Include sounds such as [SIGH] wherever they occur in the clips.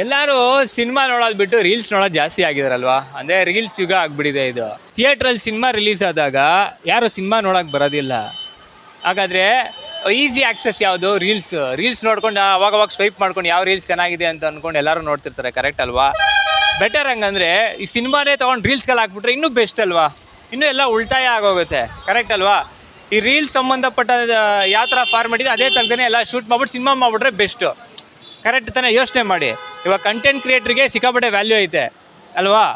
ಎಲ್ಲರೂ ಸಿನಿಮಾ ನೋಡೋದು ಬಿಟ್ಟು ರೀಲ್ಸ್ ನೋಡೋದು ಜಾಸ್ತಿ ಆಗಿದಾರಲ್ವಾ? ಅಂದ್ರೆ ರೀಲ್ಸ್ ಯುಗ ಆಗ್ಬಿಟ್ಟಿದೆ ಇದು. ಥಿಯೇಟ್ರಲ್ಲಿ ಸಿನಿಮಾ ರಿಲೀಸ್ ಆದಾಗ ಯಾರು ಸಿನಿಮಾ ನೋಡೋಕೆ ಬರೋದಿಲ್ಲ. ಹಾಗಾದ್ರೆ ಈಸಿ ಆಕ್ಸೆಸ್ ಯಾವುದು? ರೀಲ್ಸ್ ರೀಲ್ಸ್ ನೋಡ್ಕೊಂಡು ಅವಾಗ ಅವಾಗ ಸ್ವೈಪ್ ಮಾಡ್ಕೊಂಡು ಯಾವ ರೀಲ್ಸ್ ಚೆನ್ನಾಗಿದೆ ಅಂತ ಅನ್ಕೊಂಡು ಎಲ್ಲರೂ ನೋಡ್ತಿರ್ತಾರೆ ಕರೆಕ್ಟ್ ಅಲ್ವಾ? ಬೆಟರ್ ಹಂಗಂದ್ರೆ ಈ ಸಿನಿಮಾನೇ ತೊಗೊಂಡು ರೀಲ್ಸ್ಗೆಲ್ಲ ಹಾಕ್ಬಿಟ್ರೆ ಇನ್ನೂ ಬೆಸ್ಟ್ ಅಲ್ವಾ? ಇನ್ನೂ ಎಲ್ಲ ಉಳಿತಾಯ ಆಗೋಗುತ್ತೆ ಕರೆಕ್ಟ್ ಅಲ್ವಾ? ಈ ರೀಲ್ಸ್ ಸಂಬಂಧಪಟ್ಟ ಯಾವ ಥರ ಫಾರ್ಮೆಟ್ ಇದೆ, ಅದೇ ತರದೇ ಎಲ್ಲ ಶೂಟ್ ಮಾಡ್ಬಿಟ್ಟು ಸಿನಿಮಾ ಮಾಡ್ಬಿಟ್ರೆ ಬೆಸ್ಟು ಕರೆಕ್ಟ್ ತಾನೇ? ಯೋಚನೆ ಮಾಡಿ. ಇವಾಗ ಕಂಟೆಂಟ್ ಕ್ರಿಯೇಟ್ರಿಗೆ ಸಿಕ್ಕಾಪಟ್ಟೆ ವ್ಯಾಲ್ಯೂ ಐತೆ, ಅಲ್ವಾ?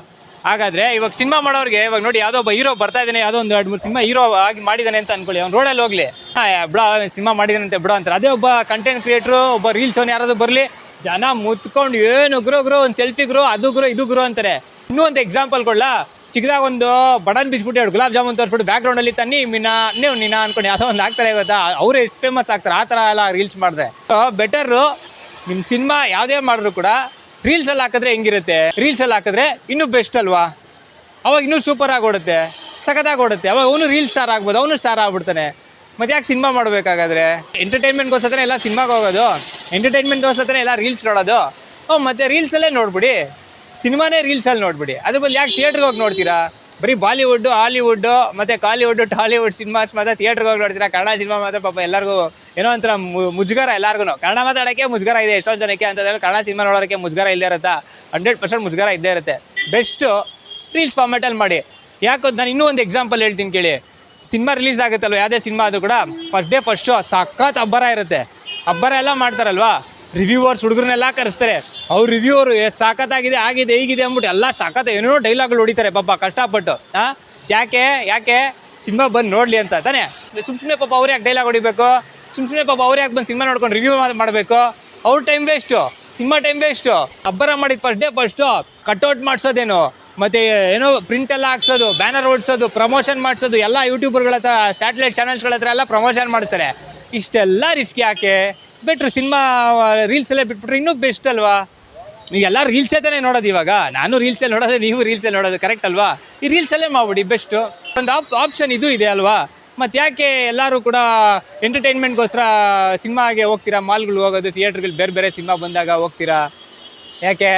ಹಾಗಾದ್ರೆ ಇವಾಗ ಸಿನಿಮಾ ಮಾಡೋರಿಗೆ ಇವಾಗ ನೋಡಿ ಯಾವುದೋ ಒಬ್ಬ ಹೀರೋ ಬರ್ತಾ ಇದ್ದಾನೆ, ಯಾವುದೋ ಒಂದು ಎರಡು ಮೂರು ಸಿನಿಮಾ ಹೀರೋ ಆಗಿ ಮಾಡಿದ್ದಾನೆ ಅಂತ ಅನ್ಕೊಳ್ಳಿ. ಅವ್ನು ರೋಡಲ್ಲಿ ಹೋಗ್ಲಿ. ಹಾಂ ಬಿಡ ಸಿನಿಮಾ ಮಾಡಿದಾನಂತೆ ಬಿಡ ಅಂತಾರೆ. ಅದೇ ಒಬ್ಬ ಕಂಟೆಂಟ್ ಕ್ರಿಯೇಟ್ರು ಒಬ್ಬ ರೀಲ್ಸ್ ಅವ್ನು ಯಾರಾದ್ರು ಬರಲಿ, ಜನ ಮುತ್ಕೊಂಡು ಏನು ಗ್ರೋ ಗ್ರೋ, ಒಂದು ಸೆಲ್ಫಿ ಗ್ರೋ, ಅದು ಗ್ರೋ, ಇದು ಗ್ರೋ ಅಂತಾರೆ. ಇನ್ನೂ ಒಂದು ಎಕ್ಸಾಂಪಲ್ ಕೊಡ್ಲಾ? ಚಿಕ್ಕದಾಗ ಒಂದು ಬಡನ್ ಬಿಸ್ಬಿಟ್ಟು ಎರಡು ಗುಲಾಬ್ ಜಾಮೂನ್ ತೋರಿಸ್ಬಿಟ್ಟು ಬ್ಯಾಕ್ಗ್ರೌಂಡಲ್ಲಿ ತನ್ನಿ ಮಿನ, ನೀವು ನಿನ್ನ ಅನ್ಕೊಂಡು ಯಾವುದೋ ಒಂದು ಆಗ್ತಾರೆ ಗೊತ್ತಾ? ಅವರು ಎಷ್ಟು ಫೇಮಸ್ ಆಗ್ತಾರೆ, ಆ ಥರ ಎಲ್ಲ ರೀಲ್ಸ್ ಮಾಡಿದ್ರೆ ಬೆಟರು ನಿಮ್ಮ ಸಿನಿಮಾ ಯಾವುದೇ ಮಾಡಿದ್ರು ಕೂಡ ರೀಲ್ಸಲ್ಲಿ ಹಾಕಿದ್ರೆ ಹೆಂಗಿರುತ್ತೆ? ರೀಲ್ಸಲ್ಲಿ ಹಾಕಿದ್ರೆ ಇನ್ನೂ ಬೆಸ್ಟ್ ಅಲ್ವಾ? ಅವಾಗ ಇನ್ನೂ ಸೂಪರ್ ಆಗಿ ಓಡುತ್ತೆ, ಸಖತ್ತಾಗಿ ಓಡುತ್ತೆ. ಅವಾಗ ಅವನು ರೀಲ್ ಸ್ಟಾರ್ ಆಗ್ಬೋದು, ಅವನು ಸ್ಟಾರ್ ಆಗ್ಬಿಡ್ತಾನೆ. ಮತ್ತೆ ಯಾಕೆ ಸಿನಿಮಾ ಮಾಡಬೇಕಾಗಾದ್ರೆ? ಎಂಟರ್ಟೈನ್ಮೆಂಟ್ಗೋಸ್ಕರ ಎಲ್ಲ ಸಿನಿಮಾಗೆ ಹೋಗೋದು? ಎಂಟರ್ಟೈನ್ಮೆಂಟ್ಗೋಸ್ಕರ ಎಲ್ಲ ರೀಲ್ಸ್ ನೋಡೋದು? ಓ, ಮತ್ತೆ ರೀಲ್ಸಲ್ಲೇ ನೋಡ್ಬಿಡಿ. ಸಿನಿಮಾನೇ ರೀಲ್ಸಲ್ಲಿ ನೋಡ್ಬಿಡಿ. ಅದ್ರ ಬದಲು ಯಾಕೆ ಥಿಯೇಟ್ರಿಗೆ ಹೋಗಿ ನೋಡ್ತೀರಾ? ಬರೀ ಬಾಲಿವುಡ್ಡು ಹಾಲಿವುಡ್ಡು ಮತ್ತು ಕಾಲಿವುಡ್, ಟಾಲಿವುಡ್ ಸಿನಿಮಾಸ್ ಮಾತ್ರ ಥಿಯೇಟ್ರಿಗೆ ಹೋಗಿ ನೋಡ್ತೀರಾ? ಕನ್ನಡ ಸಿನಿಮಾ ಮಾತ್ರ ಪಾಪ ಎಲ್ಲರಿಗೂ ಏನೋ ಒಂಥರ ಮುಜುಗರ ಎಲ್ಲರಿಗೂ ಕನ್ನಡ ಮಾತಾಡೋಕ್ಕೆ ಮುಜುಗರ ಇದೆ ಎಷ್ಟೊಂದು ಜನಕ್ಕೆ ಅಂತಂದ್ರೆ ಕನ್ನಡ ಸಿನಿಮಾ ನೋಡೋಕ್ಕೆ ಮುಜುಗರ ಇಲ್ಲದೆ ಇರುತ್ತಾ? ಹಂಡ್ರೆಡ್ ಪರ್ಸೆಂಟ್ ಮುಜುಗರ ಇದ್ದೇ ಇರುತ್ತೆ. ಬೆಸ್ಟು ರೀಲ್ಸ್ ಫಾರ್ಮೆಟಲ್ಲಿ ಮಾಡಿ. ಯಾಕೆ ನಾನು ಇನ್ನೂ ಒಂದು ಎಕ್ಸಾಂಪಲ್ ಹೇಳ್ತೀನಿ ಕೇಳಿ. ಸಿನಿಮಾ ರಿಲೀಸ್ ಆಗುತ್ತಲ್ವ? ಯಾವುದೇ ಸಿನಿಮಾ ಅದು ಕೂಡ ಫಸ್ಟ್ ಡೇ ಫಸ್ಟ್ ಶೋ ಸಖತ್ ಅಬ್ಬರ ಇರುತ್ತೆ. ಅಬ್ಬರ ಎಲ್ಲ ಮಾಡ್ತಾರಲ್ವಾ? ರಿವ್ಯೂವರ್ಸ್ ಹುಡುಗರನ್ನೆಲ್ಲ ಕರೆಸ್ತಾರೆ. ಅವ್ರು ರಿವ್ಯೂವರು ಸಾಕತ್ತಾಗಿದೆ, ಆಗಿದೆ, ಹೀಗಿದೆ ಅಂದ್ಬಿಟ್ಟು ಎಲ್ಲ ಸಾಕತ್ತ ಏನೇನೋ ಡೈಲಾಗ್ಗಳು ಹೊಡಿತಾರೆ ಪಾಪ, ಕಷ್ಟಪಟ್ಟು. ಹಾಂ ಯಾಕೆ ಯಾಕೆ? ಸಿನಿಮಾ ಬಂದು ನೋಡಲಿ ಅಂತ, ತಾನೇ? ಸುಮ್ ಸುಮ್ಮನೆ ಪಾಪ ಅವ್ರು ಯಾಕೆ ಡೈಲಾಗ್ ಹೊಡಿಬೇಕು? ಸುಮ್ ಸುಮ್ಮನೆ ಪಾಪ ಅವ್ರು ಯಾಕೆ ಬಂದು ಸಿನಿಮಾ ನೋಡ್ಕೊಂಡು ರಿವ್ಯೂ ಮಾಡಬೇಕು? ಅವ್ರ time waste cinema time waste ಅಬ್ಬರ ಮಾಡಿದ ಫಸ್ಟ್ ಡೇ ಫಸ್ಟು ಕಟ್ಔಟ್ ಮಾಡಿಸೋದೇನು? ಮತ್ತು, ಏನೋ ಪ್ರಿಂಟ್ ಎಲ್ಲ ಹಾಕ್ಸೋದು ಬ್ಯಾನರ್ ಓಡಿಸೋದು ಪ್ರಮೋಷನ್ ಮಾಡಿಸೋದು, ಎಲ್ಲ ಯೂಟ್ಯೂಬರ್ಗಳ ಹತ್ರ ಸ್ಯಾಟಲೈಟ್ ಚಾನಲ್ಸ್ಗಳ ಹತ್ರ ಎಲ್ಲ ಪ್ರಮೋಷನ್ ಮಾಡ್ತಾರೆ ಇಷ್ಟೆಲ್ಲ ರಿಸ್ಕ್ ಯಾಕೆ? ಬೆಟ್ರ್ ಸಿನಿಮಾ ರೀಲ್ಸಲ್ಲೇ ಬಿಟ್ಬಿಟ್ರೆ ಇನ್ನೂ ಬೆಸ್ಟ್ ಅಲ್ವಾ? ಎಲ್ಲ ರೀಲ್ಸೇ ತಾನೇ ನೋಡೋದು ಇವಾಗ. ನಾನು ರೀಲ್ಸಲ್ಲಿ ನೋಡೋದು, ನೀವು ರೀಲ್ಸಲ್ಲಿ ನೋಡೋದು ಕರೆಕ್ಟ್ ಅಲ್ವಾ? ಈ ರೀಲ್ಸಲ್ಲೇ ಮಾಡ್ಬಿಡಿ ಬೆಸ್ಟು ಒಂದು ಆಪ್ ಆಪ್ಷನ್ ಇದು ಇದೆ ಅಲ್ವಾ? ಮತ್ತು ಯಾಕೆ ಎಲ್ಲರೂ ಕೂಡ ಎಂಟರ್ಟೈನ್ಮೆಂಟ್ಗೋಸ್ಕರ ಸಿನಿಮಾಗೆ ಹೋಗ್ತೀರಾ? ಮಾಲ್ಗಳು ಹೋಗೋದು ಥಿಯೇಟ್ರ್ಗಳು ಬೇರೆ ಬೇರೆ ಸಿನಿಮಾ ಬಂದಾಗ ಹೋಗ್ತೀರಾ? ಯಾಕೆ?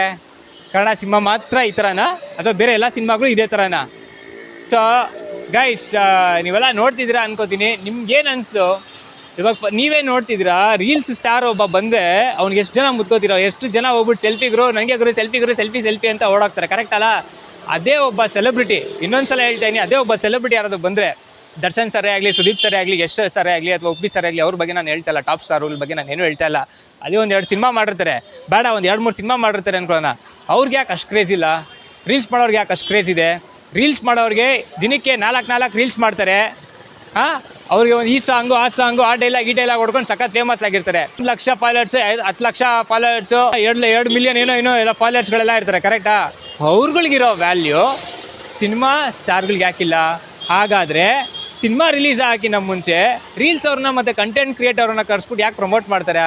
ಕನ್ನಡ ಸಿನಿಮಾ ಮಾತ್ರ ಈ ಥರನಾ ಅಥವಾ ಬೇರೆ ಎಲ್ಲ ಸಿನಿಮಾಗಳು ಇದೇ ಥರನಾ ಸೊ ಗೈಸ್ ನೀವೆಲ್ಲ ನೋಡ್ತಿದ್ದೀರಾ ಅನ್ಕೋತೀನಿ. ನಿಮ್ಗೇನು ಅನಿಸ್ತು? ಇವಾಗ ನೀವೇ ನೋಡ್ತಿದ್ದೀರಾ ರೀಲ್ಸ್ ಸ್ಟಾರ್ ಒಬ್ಬ ಬಂದೆ ಅವ್ನಿಗೆ ಎಷ್ಟು ಜನ ಮುತ್ಕೋತಿರೋ, ಎಷ್ಟು ಜನ ಹೋಗ್ಬಿಟ್ಟು ಸೆಲ್ಫಿ ಗುರು ನನಗೆ ಗುರು ಸೆಲ್ಫಿ ಗುರು ಸೆಲ್ಫಿ ಸೆಲ್ಫಿ ಅಂತ ಓಡಾಕ್ತಾರೆ ಕರೆಕ್ಟ್ ಅಲ್ಲ? ಅದೇ ಒಬ್ಬ ಸೆಲೆಬ್ರಿಟಿ ಇನ್ನೊಂದ್ಸಲ ಹೇಳ್ತಾ ಇದೀನಿ, ಅದೇ ಒಬ್ಬ ಸೆಲೆಬ್ರಿಟಿ ಯಾರಾದ್ರು ಬಂದರೆ, ದರ್ಶನ್ ಸರೇ ಆಗಲಿ, ಸುದೀಪ್ ಸರೇ ಆಗಲಿ, ಯಶ್ ಸರೇ ಆಗಲಿ ಅಥವಾ ಉಪ್ಪಿ ಸರೇ ಆಗಲಿ, ಅವ್ರ ಬಗ್ಗೆ ನಾನು ಹೇಳ್ತಾ ಇಲ್ಲ ಟಾಪ್ ಅವ್ರ ಬಗ್ಗೆ ನಾನು ಏನು ಹೇಳ್ತಾ ಇಲ್ಲ. ಅದೇ ಒಂದು ಎರಡು ಸಿನಿಮಾ ಮಾಡಿರ್ತಾರೆ. ಬೇಡ, ಒಂದು ಎರಡು ಮೂರು ಸಿನಿಮಾ ಮಾಡಿರ್ತಾರೆ ಅನ್ಕೊಳ್ಳೋಣ. ಅವ್ರಿಗೆ ಯಾಕೆ ಅಷ್ಟು ಕ್ರೇಜ್ ಇಲ್ಲ? ರೀಲ್ಸ್ ಮಾಡೋರಿಗೆ ಯಾಕೆ ಅಷ್ಟು ಕ್ರೇಜ್ ಇದೆ? ರೀಲ್ಸ್ ಮಾಡೋರಿಗೆ ದಿನಕ್ಕೆ ನಾಲ್ಕು ನಾಲ್ಕು ರೀಲ್ಸ್ ಮಾಡ್ತಾರೆ. ಹಾಂ? ಅವ್ರಿಗೆ ಒಂದು ಈ ಸಾಂಗು ಆ ಸಾಂಗು ಆ ಡೈಲಾಗ್ ಈ ಡೈಲಾಗ್ ಹೊಡ್ಕೊಂಡು ಸಖತ್ ಫೇಮಸ್ ಆಗಿರ್ತಾರೆ. ಒಂದು ಲಕ್ಷ ಫಾಲೋವರ್ಸ್ ಹತ್ತು ಲಕ್ಷ ಫಾಲೋವರ್ಸು ಎರಡು ಎರಡು ಮಿಲಿಯನ್ ಏನೋ ಏನೋ ಎಲ್ಲ ಫಾಲೋವರ್ಸ್ಗಳೆಲ್ಲ ಇರ್ತಾರೆ ಕರೆಕ್ಟಾ ಅವ್ರುಗಳಿಗಿರೋ ವ್ಯಾಲ್ಯೂ ಸಿನಿಮಾ ಸ್ಟಾರ್ಗಳಿಗೆ ಯಾಕಿಲ್ಲ ಹಾಗಾದರೆ ಸಿನಿಮಾ ರಿಲೀಸ್ ಹಾಕಿ ನಮ್ಮ ಮುಂಚೆ ರೀಲ್ಸ್ ಅವ್ರನ್ನ ಮತ್ತು ಕಂಟೆಂಟ್ ಕ್ರಿಯೇಟರ್ನ ಕರೆಸ್ಬಿಟ್ಟು ಯಾಕೆ ಪ್ರಮೋಟ್ ಮಾಡ್ತಾರೆ?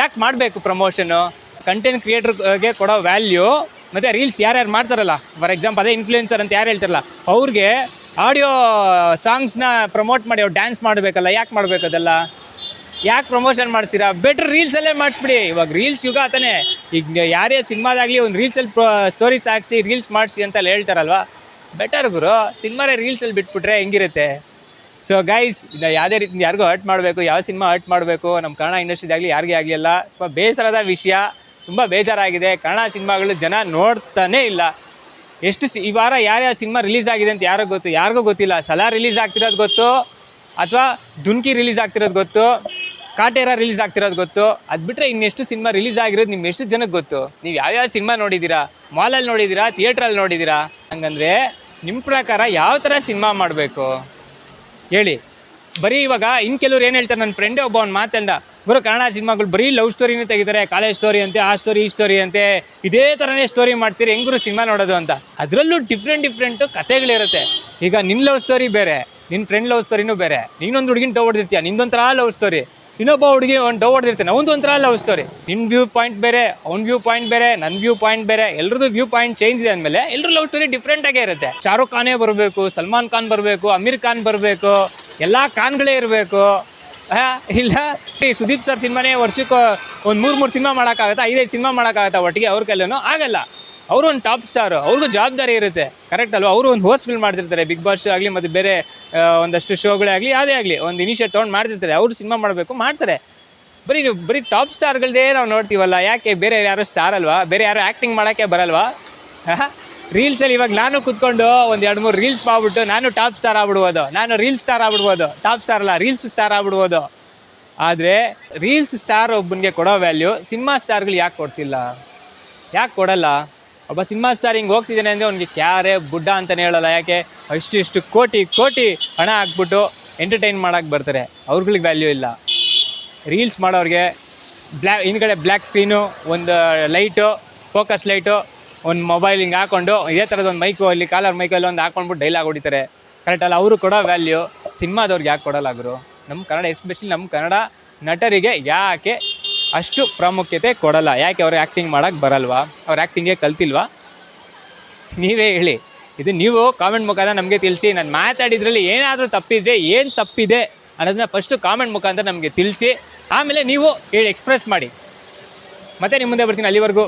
ಯಾಕೆ ಮಾಡಬೇಕು ಪ್ರಮೋಷನು ಕಂಟೆಂಟ್ ಕ್ರಿಯೇಟರ್ಗೆ ಕೊಡೋ ವ್ಯಾಲ್ಯೂ ಮತ್ತು ರೀಲ್ಸ್ ಯಾರ್ಯಾರು ಮಾಡ್ತಾರಲ್ಲ? ಫಾರ್ ಎಕ್ಸಾಂಪಲ್ ಅದೇ ಇನ್ಫ್ಲೂಯೆನ್ಸರ್ ಅಂತ ಯಾರು ಹೇಳ್ತಾರಲ್ಲ? ಅವ್ರಿಗೆ ಆಡಿಯೋ ಸಾಂಗ್ಸ್ನ ಪ್ರಮೋಟ್ ಮಾಡಿ, ಅವ್ರು ಡ್ಯಾನ್ಸ್ ಮಾಡಬೇಕಲ್ಲ, ಯಾಕೆ ಮಾಡಬೇಕು ಅದೆಲ್ಲ ಯಾಕೆ ಪ್ರಮೋಷನ್ ಮಾಡ್ತೀರಾ ಬೆಟ್ರ್ ರೀಲ್ಸಲ್ಲೇ ಮಾಡಿಸ್ಬಿಡಿ. ಇವಾಗ ರೀಲ್ಸ್ ಯುಗ ತಾನೇ ಈಗ ಯಾರೇ ಸಿನಿಮಾದಾಗಲಿ ಒಂದು ರೀಲ್ಸಲ್ಲಿ ಸ್ಟೋರೀಸ್ ಹಾಕ್ಸಿ ರೀಲ್ಸ್ ಮಾಡಿಸಿ ಅಂತೆಲ್ಲ ಹೇಳ್ತಾರಲ್ವಾ? ಬೆಟರ್ ಗುರು ಸಿನಿಮಾರೇ ರೀಲ್ಸಲ್ಲಿ ಬಿಟ್ಬಿಟ್ರೆ ಹೆಂಗಿರುತ್ತೆ? ಸೊ ಗೈಸ್ ಇದು ಯಾವುದೇ ರೀತಿ ಯಾರಿಗೂ ಹರ್ಟ್ ಮಾಡಬೇಕು, ಯಾವ ಸಿನಿಮಾ ಹರ್ಟ್ ಮಾಡಬೇಕು ನಮ್ಮ ಕನ್ನಡ ಇಂಡಸ್ಟ್ರಿದಾಗಲಿ ಯಾರಿಗೇ ಆಗಲಿಲ್ಲ ಸ್ವಲ್ಪ ಬೇಸರದ ವಿಷಯ, ತುಂಬ ಬೇಜಾರಾಗಿದೆ. ಕನ್ನಡ ಸಿನಿಮಾಗಳು ಜನ ನೋಡ್ತಾನೇ ಇಲ್ಲ. ಎಷ್ಟು ಈ ವಾರ ಯಾರ್ಯಾವ ಸಿನಿಮಾ ರಿಲೀಸ್ ಆಗಿದೆ ಅಂತ ಯಾರಿಗೂ ಗೊತ್ತು ಯಾರಿಗೂ ಗೊತ್ತಿಲ್ಲ. ಸಲಾ ರಿಲೀಸ್ ಆಗ್ತಿರೋದು ಗೊತ್ತು. ಅಥವಾ ದುನ್ಕಿ ರಿಲೀಸ್ ಆಗ್ತಿರೋದು ಗೊತ್ತು. ಕಾಟೇರ ರಿಲೀಸ್ ಆಗ್ತಿರೋದು ಗೊತ್ತು. ಅದು ಬಿಟ್ಟರೆ ಇನ್ನೆಷ್ಟು ಸಿನಿಮಾ ರಿಲೀಸ್ ಆಗಿರೋದು ನಿಮ್ಮ ಎಷ್ಟು ಜನಕ್ಕೆ ಗೊತ್ತು. ನೀವು ಯಾವ್ಯಾವ ಸಿನಿಮಾ ನೋಡಿದ್ದೀರಾ ಮಾಲಲ್ಲಿ ನೋಡಿದ್ದೀರಾ ಥಿಯೇಟ್ರಲ್ಲಿ ನೋಡಿದ್ದೀರಾ ಹಂಗಂದರೆ ನಿಮ್ಮ ಪ್ರಕಾರ ಯಾವ ಥರ ಸಿನಿಮಾ ಮಾಡಬೇಕು? ಹೇಳಿ. ಬರೀ ಇವಾಗ ಇನ್ನು ಕೆಲವ್ರು ಏನು ಹೇಳ್ತಾರೆ? ನನ್ನ ಫ್ರೆಂಡೇ ಒಬ್ಬ ಅವ್ನು ಮಾತಂದ. ಗುರು ಕನ್ನಡ ಸಿನಿಮಾಗಳು ಬರೀ ಲವ್ ಸ್ಟೋರಿನೇ ತೆಗಿತಾರೆ ಕಾಲೇಜ್ ಸ್ಟೋರಿ ಅಂತೆ, ಆ ಸ್ಟೋರಿ, ಈ ಸ್ಟೋರಿ ಅಂತೆ, ಇದೇ ಥರನೇ ಸ್ಟೋರಿ ಮಾಡ್ತೀರಿ ಹೆಂಗ್ರು ಸಿನಿಮಾ ನೋಡೋದು ಅಂತ. ಅದರಲ್ಲೂ ಡಿಫ್ರೆಂಟ್ ಡಿಫ್ರೆಂಟು ಕಥೆಗಳಿರುತ್ತೆ. ಈಗ ನಿನ್ನ ಲವ್ ಸ್ಟೋರಿ ಬೇರೆ ನಿನ್ನ ಫ್ರೆಂಡ್ ಲವ್ ಸ್ಟೋರಿನೂ ಬೇರೆ. ನೀನೊಂದು ಹುಡುಗಿನ ಡವ್ ಹೊಡೆದಿರ್ತೀಯ, ನಿಂದೊಂಥರ ಲವ್ ಸ್ಟೋರಿ. ಇನ್ನೊಬ್ಬ ಹುಡುಗಿ ಒಂದು ಡವ್ ಹೊಡೆದಿರ್ತಾನೆ ಅವನದು ಒಂಥರ ಲವ್ ಸ್ಟೋರಿ. ನಿನ್ನ ವ್ಯೂ ಪಾಯಿಂಟ್ ಬೇರೆ, ಅವ್ನ ವ್ಯೂ ಪಾಯಿಂಟ್ ಬೇರೆ ನನ್ನ ವ್ಯೂ ಪಾಯಿಂಟ್ ಬೇರೆ, ಎಲ್ರದ್ದು ವ್ಯೂ ಪಾಯಿಂಟ್ ಚೇಂಜ್ ಇದೆ ಅಂದಮೇಲೆ ಎಲ್ಲರೂ ಲವ್ ಸ್ಟೋರಿ ಡಿಫ್ರೆಂಟ್ ಆಗೇ ಇರುತ್ತೆ. ಶಾರುಖ್ ಖಾನೇ ಬರಬೇಕು, ಸಲ್ಮಾನ್ ಖಾನ್ ಬರಬೇಕು, ಅಮೀರ್ ಖಾನ್ ಬರಬೇಕು, ಎಲ್ಲ ಖಾನ್ಗಳೇ ಇರಬೇಕು. ಇಲ್ಲ. ಈ ಸುದೀಪ್ ಸರ್ ಸಿನಿಮಾನೇ ವರ್ಷಕ್ಕೆ ಒಂದು ಮೂರು ಮೂರು ಸಿನಿಮಾ ಮಾಡೋಕ್ಕಾಗತ್ತಾ? ಐದೈದು ಸಿನಿಮಾ ಮಾಡೋಕ್ಕಾಗತ್ತಾ ಒಟ್ಟಿಗೆ ಅವ್ರ ಕೈಲೂ ಆಗಲ್ಲ. ಅವರು ಒಂದು ಟಾಪ್ ಸ್ಟಾರು. ಅವ್ರಿಗೂ ಜವಾಬ್ದಾರಿ ಇರುತ್ತೆ. ಕರೆಕ್ಟ್ ಅಲ್ವಾ? ಅವರು ಒಂದು ಹೋಸ್ಟ್ಗಳು ಮಾಡ್ತಿರ್ತಾರೆ. ಬಿಗ್ ಬಾಸ್ ಆಗಲಿ ಮತ್ತು ಬೇರೆ ಒಂದಷ್ಟು ಶೋಗಳೇ ಆಗಲಿ ಯಾವುದೇ ಆಗಲಿ. ಒಂದು ಇನಿಷಿಯೇಟ್ ತೊಗೊಂಡು ಮಾಡ್ತಿರ್ತಾರೆ. ಅವರು ಸಿನಿಮಾ ಮಾಡಬೇಕು, ಮಾಡ್ತಾರೆ. ಬರೀ ಬರೀ ಟಾಪ್ ಸ್ಟಾರ್ಗಳದೇ ನಾವು ನೋಡ್ತೀವಲ್ಲ. ಯಾಕೆ? ಬೇರೆ ಯಾರು ಸ್ಟಾರ್ ಅಲ್ವಾ? ಬೇರೆ ಯಾರು ಆ್ಯಕ್ಟಿಂಗ್ ಮಾಡೋಕ್ಕೆ ಬರಲ್ವಾ? [LAUGHS] ರೀಲ್ಸಲ್ಲಿ ಇವಾಗ ನಾನು ಕುತ್ಕೊಂಡು ಒಂದು ಎರಡು ಮೂರು ರೀಲ್ಸ್ ಮಾಡ್ಬಿಟ್ಟು ನಾನು ಟಾಪ್ ಸ್ಟಾರ್ ಆಗ್ಬಿಡ್ಬೋದು. ನಾನು ರೀಲ್ ಸ್ಟಾರ್ ಆಗ್ಬಿಡ್ಬೋದು. ಟಾಪ್ ಸ್ಟಾರ್ ಅಲ್ಲ ರೀಲ್ಸ್ ಸ್ಟಾರ್ ಆಗ್ಬಿಡ್ಬೋದು. ಆದರೆ ರೀಲ್ಸ್ ಸ್ಟಾರ್ ಒಬ್ಬನಿಗೆ ಕೊಡೋ ವ್ಯಾಲ್ಯೂ ಸಿನಿಮಾ ಸ್ಟಾರ್ಗಳು ಯಾಕೆ ಕೊಡ್ತಿಲ್ಲ? ಯಾಕೆ ಕೊಡಲ್ಲ? ಒಬ್ಬ ಸಿನಿಮಾ ಸ್ಟಾರ್ ಹಿಂಗೆ ಹೋಗ್ತಿದ್ದಾನೆ ಅಂದರೆ ಅವ್ನಿಗೆ ಕ್ಯಾರೆ ಬುಡ್ಡ ಅಂತಲೇ ಹೇಳಲ್ಲ. ಯಾಕೆ? ಅಷ್ಟು ಇಷ್ಟು ಕೋಟಿ ಕೋಟಿ ಹಣ ಹಾಕ್ಬಿಟ್ಟು ಎಂಟರ್ಟೈನ್ ಮಾಡೋಕ್ಕೆ ಬರ್ತಾರೆ. ಅವ್ರುಗಳಿಗೆ ವ್ಯಾಲ್ಯೂ ಇಲ್ಲ. ರೀಲ್ಸ್ ಮಾಡೋರಿಗೆ ಬ್ಲ್ಯಾ ಹಿಂದ್ಗಡೆ ಬ್ಲ್ಯಾಕ್ ಸ್ಕ್ರೀನು ಒಂದು ಲೈಟು ಫೋಕಸ್ ಲೈಟು ಒಂದು ಮೊಬೈಲ್ ಹಿಂಗೆ ಹಾಕೊಂಡು, ಇದೇ ಥರದ ಒಂದು ಮೈಕು ಅಲ್ಲಿ, ಕಾಲರ್ ಮೈಕಲ್ಲಿ ಒಂದು ಹಾಕೊಂಡ್ಬಿಟ್ಟು ಡೈಲಾಗ್ ಹೊಡಿತಾರೆ. ಕರೆಕ್ಟ್ ಅಲ್ಲ, ಅವರು ಕೊಡೋ ವ್ಯಾಲ್ಯೂ ಸಿನಿಮಾದವ್ರಿಗೆ ಯಾಕೆ ಕೊಡಲ್ಲ ನಮ್ಮ ಕನ್ನಡ ಎಸ್ಪೆಷಲಿ ನಮ್ಮ ಕನ್ನಡ ನಟರಿಗೆ ಯಾಕೆ ಅಷ್ಟು ಪ್ರಾಮುಖ್ಯತೆ ಕೊಡಲ್ಲ? ಯಾಕೆ ಅವ್ರು ಆ್ಯಕ್ಟಿಂಗ್ ಮಾಡೋಕ್ಕೆ ಬರಲ್ವಾ? ಅವ್ರು ಆ್ಯಕ್ಟಿಂಗೇ ಕಲ್ತಿಲ್ವಾ? ನೀವೇ ಹೇಳಿ. ಇದು ನೀವು ಕಾಮೆಂಟ್ ಮುಖಾಂತರ ನಮಗೆ ತಿಳಿಸಿ, ನಾನು ಮಾತಾಡಿದ್ರಲ್ಲಿ ಏನಾದರೂ ತಪ್ಪಿದೆ ಏನು ತಪ್ಪಿದೆ ಅನ್ನೋದನ್ನ ಫಸ್ಟು ಕಾಮೆಂಟ್ ಮುಖಾಂತರ ನಮಗೆ ತಿಳಿಸಿ, ಆಮೇಲೆ ನೀವು ಹೇಳಿ ಎಕ್ಸ್ಪ್ರೆಸ್ ಮಾಡಿ. ಮತ್ತೆ ನಿಮ್ಮ ಮುಂದೆ ಬರ್ತೀನಿ ಅಲ್ಲಿವರೆಗೂ.